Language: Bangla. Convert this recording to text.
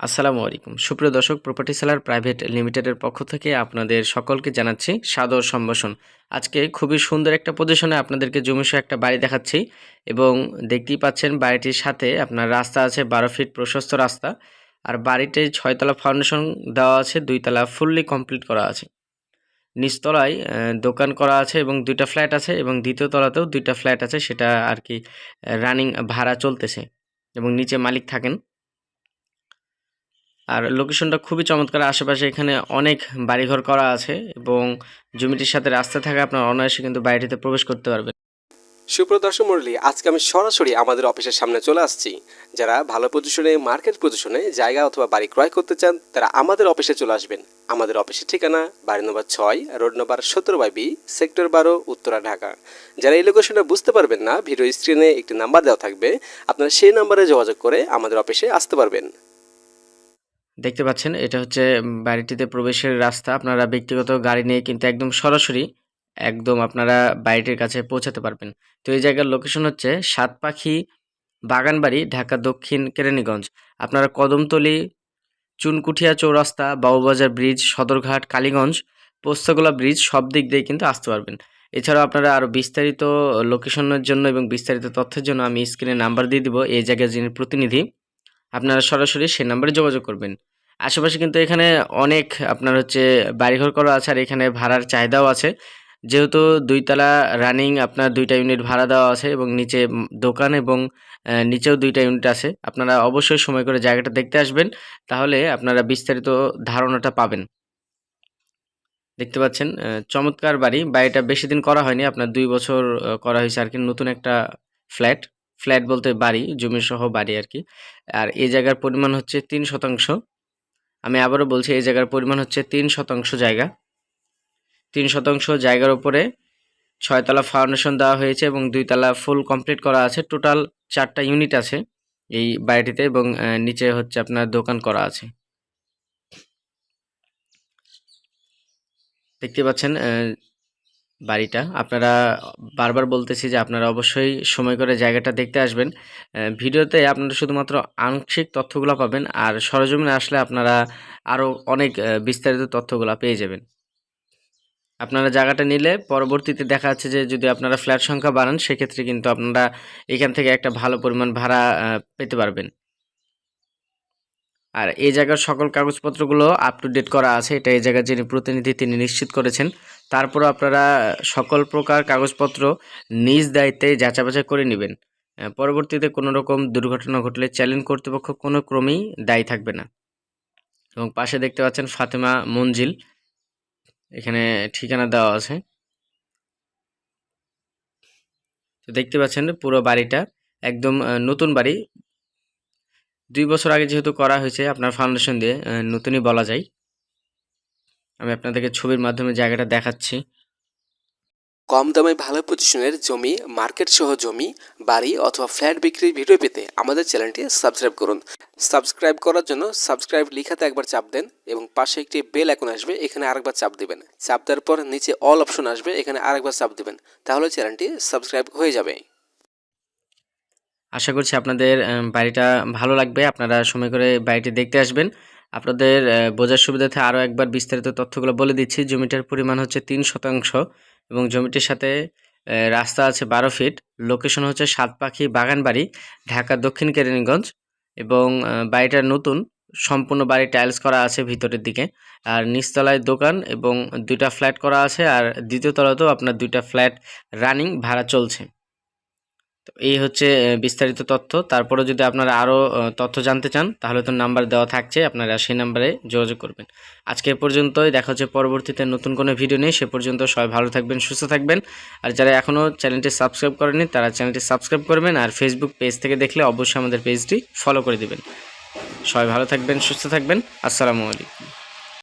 আসসালামু আলাইকুম। সুপ্রিয় দর্শক প্রপার্টি সেলার প্রাইভেট লিমিটেডের পক্ষ থেকে আপনাদের সকলকে জানাচ্ছি সাদর সম্ভাষণ। আজকে খুবই সুন্দর একটা পজিশনে আপনাদেরকে জমিসহ একটা বাড়ি দেখাচ্ছি এবং দেখতেই পাচ্ছেন বাড়িটির সাথে আপনার রাস্তা আছে বারো ফিট প্রশস্ত রাস্তা আর বাড়িতে ছয়তলা ফাউন্ডেশন দেওয়া আছে, দুইতলা ফুললি কমপ্লিট করা আছে। নিচতলায় দোকান করা আছে এবং দুইটা ফ্ল্যাট আছে এবং দ্বিতীয় তলাতেও দুইটা ফ্ল্যাট আছে, সেটা আর কি রানিং ভাড়া চলতেছে এবং নিচে মালিক থাকেন। আর লোকেশনটা খুবই চমৎকার। আশেপাশে এখানে অনেক বাড়িঘর করা আছে এবং জমিটির সাথে রাস্তা থাকে আপনার অনায়াসে কিন্তু বাড়িটিতে প্রবেশ করতে পারবেন। সুপ্রিয় দর্শক মন্ডলী আজকে আমি সরাসরি আমাদের অফিসের সামনে চলে আসছি। যারা ভালো পজিশনে মার্কেট পজিশনে জায়গা অথবা বাড়ি ক্রয় করতে চান, তারা আমাদের অফিসে চলে আসবেন। আমাদের অফিসের ঠিকানা বাড়ি নম্বর ছয়, রোড নম্বর সতেরো বাই বি, সেক্টর বারো, উত্তরা, ঢাকা। যারা এই লোকেশনটা বুঝতে পারবেন না, ভিডিও স্ক্রিনে একটি নাম্বার দেওয়া থাকবে। আপনারা সেই নাম্বারে যোগাযোগ করে আমাদের অফিসে আসতে পারবেন। দেখতে পাচ্ছেন, এটা হচ্ছে বাড়িটিতে প্রবেশের রাস্তা। আপনারা ব্যক্তিগত গাড়ি নিয়ে কিন্তু একদম সরাসরি একদম আপনারা বাড়িটির কাছে পৌঁছাতে পারবেন। তো এই জায়গার লোকেশন হচ্ছে সাত পাখি বাগানবাড়ি, ঢাকা দক্ষিণ কেরানীগঞ্জ। আপনারা কদমতলি, চুনকুঠিয়া চৌরাস্তা, বাবুবাজার ব্রিজ, সদরঘাট, কালীগঞ্জ, পোস্তগোলা ব্রিজ সব দিক দিয়ে কিন্তু আসতে পারবেন। এছাড়াও আপনারা আরও বিস্তারিত লোকেশনের জন্য এবং বিস্তারিত তথ্যের জন্য আমি স্ক্রিনে নাম্বার দিয়ে দিব। এই জায়গায় যিনি প্রতিনিধি আপনারা সরাসরি সেই নাম্বারে যোগাযোগ করবেন। আশেপাশে কিন্তু এখানে অনেক আপনার হচ্ছে বাড়িঘর করা আছে আর এখানে ভাড়ার চাহিদাও আছে। যেহেতু দুইতলা রানিং আপনার দুইটা ইউনিট ভাড়া দেওয়া আছে এবং নিচে দোকান এবং নিচেও দুইটা ইউনিট আছে। আপনারা অবশ্যই সময় করে জায়গাটা দেখতে আসবেন, তাহলে আপনারা বিস্তারিত ধারণাটা পাবেন। দেখতে পাচ্ছেন চমৎকার বাড়ি। বাড়িটা বেশি দিন করা হয়নি, আপনার দুই বছর করা হয়েছে আর কি, নতুন একটা ফ্ল্যাট ফ্ল্যাট বলতে বাড়ি জমি সহ বাড়ি আর কি আর এই জায়গার পরিমাণ হচ্ছে তিন শতাংশ। আমি আবারও বলছি, এই জায়গার পরিমাণ হচ্ছে তিন শতাংশ জায়গা। তিন শতাংশ জায়গার উপরে ছয়তলা ফাউন্ডেশন দেওয়া হয়েছে এবং দুইতলা ফুল কমপ্লিট করা আছে। টোটাল চারটা ইউনিট আছে এই বাড়িটিতে এবং নিচে হচ্ছে আপনার দোকান করা আছে। দেখতে পাচ্ছেন বাড়িটা। আপনারা বারবার বলতেছি যে আপনারা অবশ্যই সময় করে জায়গাটা দেখতে আসবেন। ভিডিওতে আপনারা শুধুমাত্র আংশিক তথ্যগুলো পাবেন আর সরজমিনে আসলে আপনারা আরও অনেক বিস্তারিত তথ্যগুলো পেয়ে যাবেন। আপনারা জায়গাটা নিলে পরবর্তীতে দেখা যাচ্ছে যে যদি আপনারা ফ্ল্যাট সংখ্যা বাড়ান, সেক্ষেত্রে কিন্তু আপনারা এখান থেকে একটা ভালো পরিমাণ ভাড়া পেতে পারবেন। আর এই জায়গার সকল কাগজপত্রগুলো আপ টু ডেট করা আছে। এটা এই জায়গার যিনি প্রতিনিধি, তিনি নিশ্চিত করেছেন। তারপরও আপনারা সকল প্রকার কাগজপত্র নিজ দায়িত্বে যাচাই বাছাই করে নেবেন। পরবর্তীতে কোনো রকম দুর্ঘটনা ঘটলে চ্যালেঞ্জ কর্তৃপক্ষ কোনো ক্রমেই দায়ী থাকবে না। এবং পাশে দেখতে পাচ্ছেন ফাতেমা মঞ্জিল। এখানে ঠিকানা দেওয়া আছে। তো দেখতে পাচ্ছেন পুরো বাড়িটা একদম নতুন বাড়ি। দুই বছর আগে যেহেতু করা হয়েছে, আপনার ফাউন্ডেশন দিয়ে নতুনই বলা যায়। আমি আপনাদেরকে ছবির মাধ্যমে জায়গাটা দেখাচ্ছি। কম দামে ভালো পজিশনের জমি মার্কেট সহ জমি বাড়ি অথবা ফ্ল্যাট বিক্রির ভিডিও পেতে আমাদের চ্যানেলটি সাবস্ক্রাইব করুন। সাবস্ক্রাইব করার জন্য সাবস্ক্রাইব লিখাতে একবার চাপ দেন এবং পাশে একটি বেল এখন আসবে এখানে আরেকবার চাপ দিবেন। চাপ দেওয়ার পর নিচে অল অপশন আসবে এখানে আরেকবার চাপ দিবেন। তাহলে চ্যানেলটি সাবস্ক্রাইব হয়ে যাবে। আশা করছি আপনাদের বাড়িটা ভালো লাগবে। আপনারা সময় করে বাড়িটি দেখতে আসবেন। আপনাদের বোঝার সুবিধাতে আরও একবার বিস্তারিত তথ্যগুলো বলে দিচ্ছি। জমিটার পরিমাণ হচ্ছে তিন শতাংশ এবং জমিটির সাথে রাস্তা আছে বারো ফিট। লোকেশন হচ্ছে সাতপাখি বাগানবাড়ি, ঢাকা দক্ষিণ কেরানীগঞ্জ এবং বাড়িটা নতুন। সম্পূর্ণ বাড়ি টাইলস করা আছে ভিতরের দিকে। আর নিচতলায় দোকান এবং দুইটা ফ্ল্যাট করা আছে। আর দ্বিতীয় তলাতেও আপনার দুইটা ফ্ল্যাট রানিং, ভাড়া চলছে। এই হচ্ছে বিস্তারিত তথ্য। তারপরে যদি আপনারা আরও তথ্য জানতে চান, তাহলে তো নাম্বার দেওয়া থাকছে, আপনারা সেই নাম্বারে যোগাযোগ করবেন। আজকে পর্যন্তই, দেখা হচ্ছে পরবর্তীতে নতুন কোনো ভিডিও নেই সে পর্যন্ত সবাই ভালো থাকবেন, সুস্থ থাকবেন। আর যারা এখনও চ্যানেলটি সাবস্ক্রাইব করেনি তারা চ্যানেলটি সাবস্ক্রাইব করবেন, আর ফেসবুক পেজ থেকে দেখলে অবশ্যই আমাদের পেজটি ফলো করে দিবেন। সবাই ভালো থাকবেন, সুস্থ থাকবেন, আসসালামু আলাইকুম।